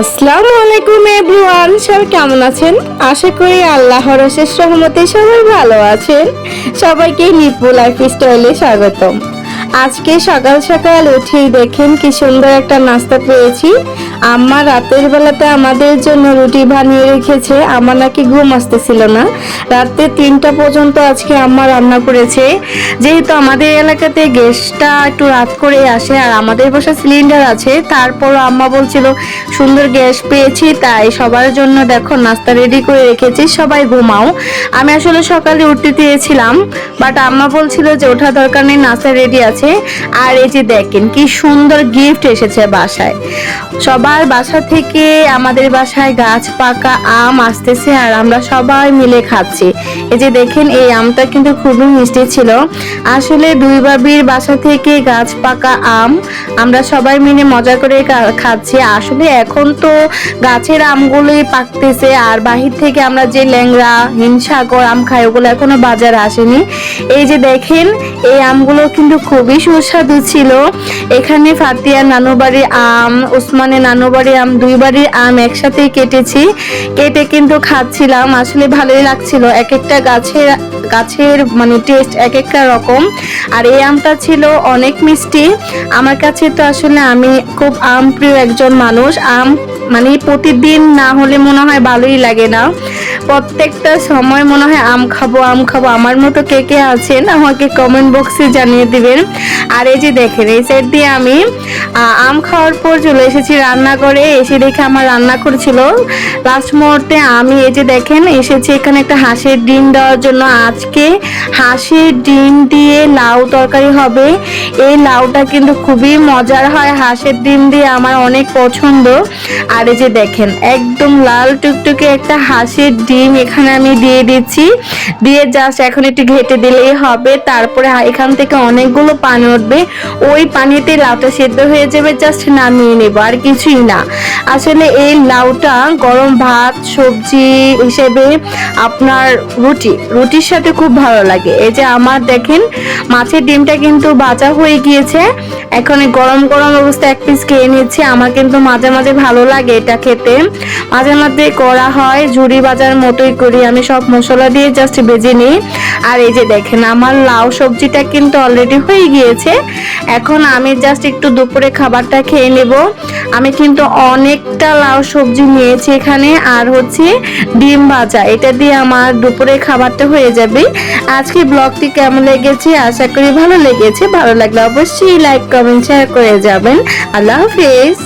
আসসালামু আলাইকুম এভরিওয়ান, সবাই কেমন আছেন? আশা করি আল্লাহর অশেষ রহমতে সবাই ভালো আছেন। সবাইকে নিপু লাইফ স্টাইলে স্বাগতম। আজকে সকাল সকাল উঠেই দেখেন কি সুন্দর একটা নাস্তা পেয়েছি। আম্মা রাতের বেলাতে আমাদের জন্য রুটি বানিয়ে রেখেছে আমার নাকি ঘুম আসতেছিল না। রাতে তিনটা পর্যন্ত আজকে আম্মা রান্না করেছে। যেহেতু আমাদের এলাকাতে গ্যাসটা একটু রাত করে আসে আর আমাদের বাসা সিলিন্ডার আছে তারপর আম্মা বলছিল, সুন্দর গ্যাস পেয়েছি, তাই সবার জন্য দেখো নাস্তা রেডি করে রেখেছি, সবাই ঘুমাও। আমি আসলে সকালে উঠতে চেয়েছিলাম, বাট আম্মা বলছিল যে ওঠা দরকার নেই, নাস্তা রেডি আছে। আর এই যে দেখেন, কি সুন্দর গিফট এসেছে বাসায়। সবার বাসা থেকে আমাদের বাসায় গাছ, পাকা আম আসতেছে আর আমরা সবাই মিলে খাচ্ছি। এই যে দেখেন, এই আমটা কিন্তু খুবই মিষ্টি ছিল। আসলে দুই বাবির বাসা থেকে গাছ, পাকা আম আমরা সবাই মিলে মজা করে খাচ্ছি। আসলে এখন তো গাছের আমগুলোই পাকতেছে আর বাহির থেকে আমরা যে ল্যাংড়া, হিমসাগর আম খাই, ওগুলো এখনও বাজারে আসেনি। এই যে দেখেন, এই আমগুলো কিন্তু খুবই সুস্বাদু ছিল। এখানে ফাতিয়া নানু বাড়ির আম ওসমানের নানু বাড়ির আম দুই বাড়ির আম একসাথেই কেটেছি। কেটে কিন্তু খাচ্ছিলাম, আসলে ভালোই লাগছিল। এক একটা গাছের গাছের মানে টেস্ট এক একটা রকম। আর এই আমটা ছিল অনেক মিষ্টি। আমার কাছে তো আসলে আমি খুব আম প্রিয় একজন মানুষ। আম মানে প্রতিদিন না হলে মনে হয় ভালোই লাগে না। প্রত্যেকটা সময় মনে হয় আম খাব আম খাব। আমার মতো কে কে আছেন আমাকে কমেন্ট বক্সে জানিয়ে দিবেন। আর এই যে দেখেন, এই সাইড দিয়ে আমি আম খাওয়ার পর চলে এসেছি রান্না করে এসে দেখে আমার রান্না করছিল। লাস্ট মুহূর্তে আমি এই যে দেখেন, এসেছি এখানে একটা হাঁসের ডিম দেওয়ার জন্য। আজকে হাঁসের ডিম দিয়ে লাউ তরকারি হবে। এই লাউটা কিন্তু খুবই মজার হয়। হাঁসের ডিম দিয়ে আমার অনেক পছন্দ। আর এই যে দেখেন, একদম লাল টুকটুকে একটা হাঁসের ডিম এখানে আমি দিয়ে দিচ্ছি। দিয়ে জাস্ট এখন একটু ঘেটে দিলেই হবে। তারপরে এখান থেকে অনেকগুলো পানি উঠবে। ওই পানিতে লাউটা সেদ্ধ হয়ে যাবে জাস্ট নামিয়ে নেব, আর কিছুই না। আসলে এই লাউটা গরম ভাত, সবজি হিসেবে আপনার রুটি, রুটির সাথে খুব ভালো লাগে। এই যে আমার দেখেন, মাছের ডিমটা কিন্তু বাজা হয়ে গিয়েছে। এখন গরম গরম অবস্থায় এক পিস খেয়ে নিচ্ছি। আমার কিন্তু মাঝে মাঝে ভালো লাগে এটা খেতে। মাঝে মাঝে করা হয়, ঝুড়ি বাজার মতোই করি। আমি সব মশলা দিয়ে জাস্ট ভেজে নিই। আর এই যে দেখেন, আমার লাউ সবজিটা কিন্তু অলরেডি হয়ে গিয়েছে। এখন আমি জাস্ট একটু দুপুরে খাবারটা খেয়ে নেব। আমি কিন্তু অনেকটা লাউ সবজি নিয়েছি এখানে। আর হচ্ছে ডিম ভাজা, এটা দিয়ে আমার দুপুরে খাবারটা হয়ে যাবে। আজকে ব্লগটি কেমন লেগেছে? আশা করি ভালো লেগেছে। ভালো লাগলে অবশ্যই লাইক কমেন্ট শেয়ার করে যাবেন। আল্লাহ হাফিজ।